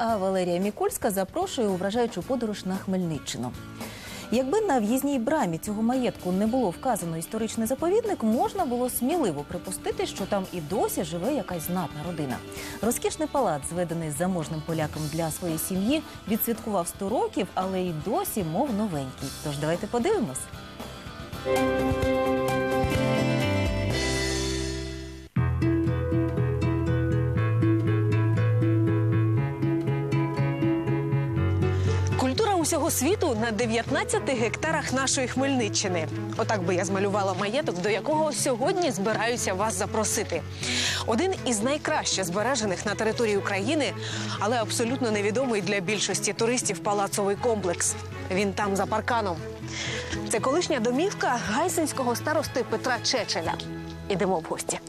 а Валерія Мікульська запрошує у вражаючу подорож на Хмельниччину. Якби на в'їзній брамі цього маєтку не було вказано історичний заповідник, можна було сміливо припустити, що там і досі живе якась знатна родина. Розкішний палац, зведений заможним поляком для своєї сім'ї, відсвяткував 100 років, але й досі мов новенький. Тож давайте подивимось. Усього світу на 19 гектарах нашої Хмельниччини. Отак би я змалювала маєток, до якого сьогодні збираюся вас запросити. Один із найкраще збережених на території України, але абсолютно невідомий для більшості туристів палацовий комплекс. Він там за парканом. Це колишня домівка гайсинського старости Петра Чечеля. Ідемо в гості.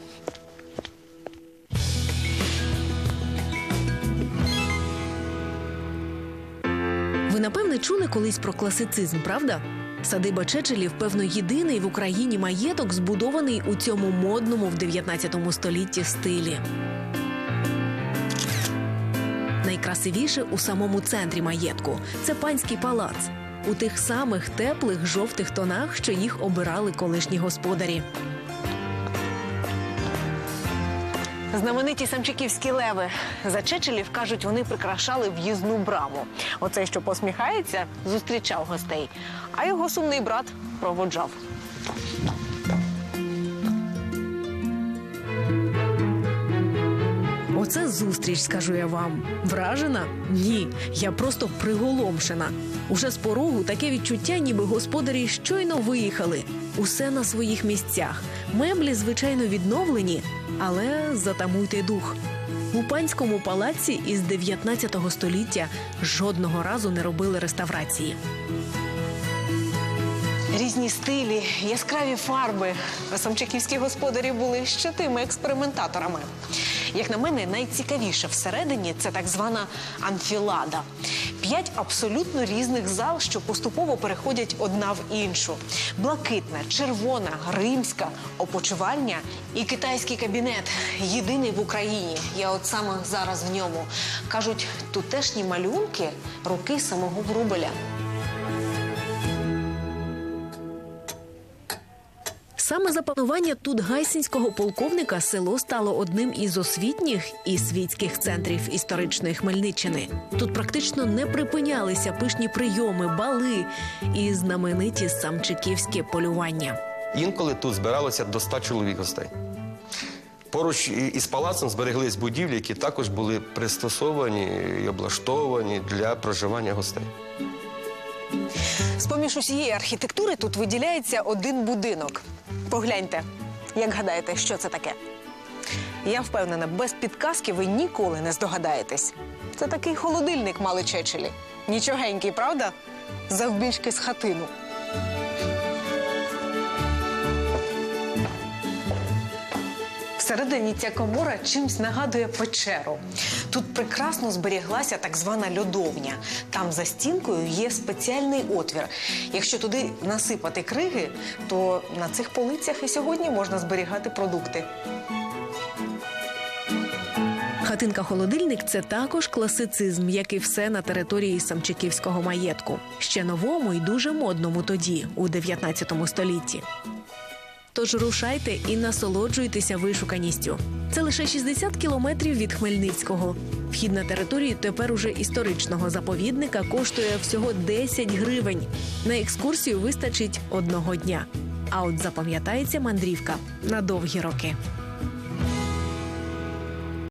Напевне чули колись про класицизм, правда? Садиба Чечелів, певно, єдиний в Україні маєток, збудований у цьому модному в 19 столітті стилі. Найкрасивіше у самому центрі маєтку це панський палац у тих самих теплих жовтих тонах, що їх обирали колишні господарі. Знамениті самчиківські леви. За Чечелів, кажуть, вони прикрашали в'їзну браму. Оцей, що посміхається, зустрічав гостей. А його сумний брат проводжав. Оце зустріч, скажу я вам. Вражена? Ні, я просто приголомшена. Уже з порогу таке відчуття, ніби господарі щойно виїхали. Усе на своїх місцях. Меблі, звичайно, відновлені, але затамуйте дух. У панському палаці із 19 століття жодного разу не робили реставрації. Різні стилі, яскраві фарби. Самчаківські господарі були ще тими експериментаторами. Як на мене, найцікавіше всередині це так звана анфілада. П'ять абсолютно різних зал, що поступово переходять одна в іншу: блакитна, червона, римська, опочивальня і китайський кабінет. Єдиний в Україні. Я от саме зараз в ньому. Кажуть, тутешні малюнки руки самого Врубеля. Саме за панування тут гайсинського полковника село стало одним із освітніх і світських центрів історичної Хмельниччини. Тут практично не припинялися пишні прийоми, бали і знамениті самчиківські полювання. Інколи тут збиралося до 100 чоловік гостей. Поруч із палацом збереглись будівлі, які також були пристосовані і облаштовані для проживання гостей. З поміж усієї архітектури тут виділяється один будинок. Погляньте, як гадаєте, що це таке? Я впевнена, без підказки ви ніколи не здогадаєтесь. Це такий холодильник мали чечелі. Нічогенький, правда? Завбільшки з хатину. Всередині ця комора чимсь нагадує печеру. Тут прекрасно зберіглася так звана льодовня. Там за стінкою є спеціальний отвір. Якщо туди насипати криги, то на цих полицях і сьогодні можна зберігати продукти. Хатинка-холодильник це також класицизм, як і все на території Самчиківського маєтку. Ще новому і дуже модному тоді, у 19 столітті. Тож рушайте і насолоджуйтеся вишуканістю. Це лише 60 кілометрів від Хмельницького. Вхід на територію тепер уже історичного заповідника коштує всього 10 гривень. На екскурсію вистачить одного дня. А от запам'ятається мандрівка на довгі роки.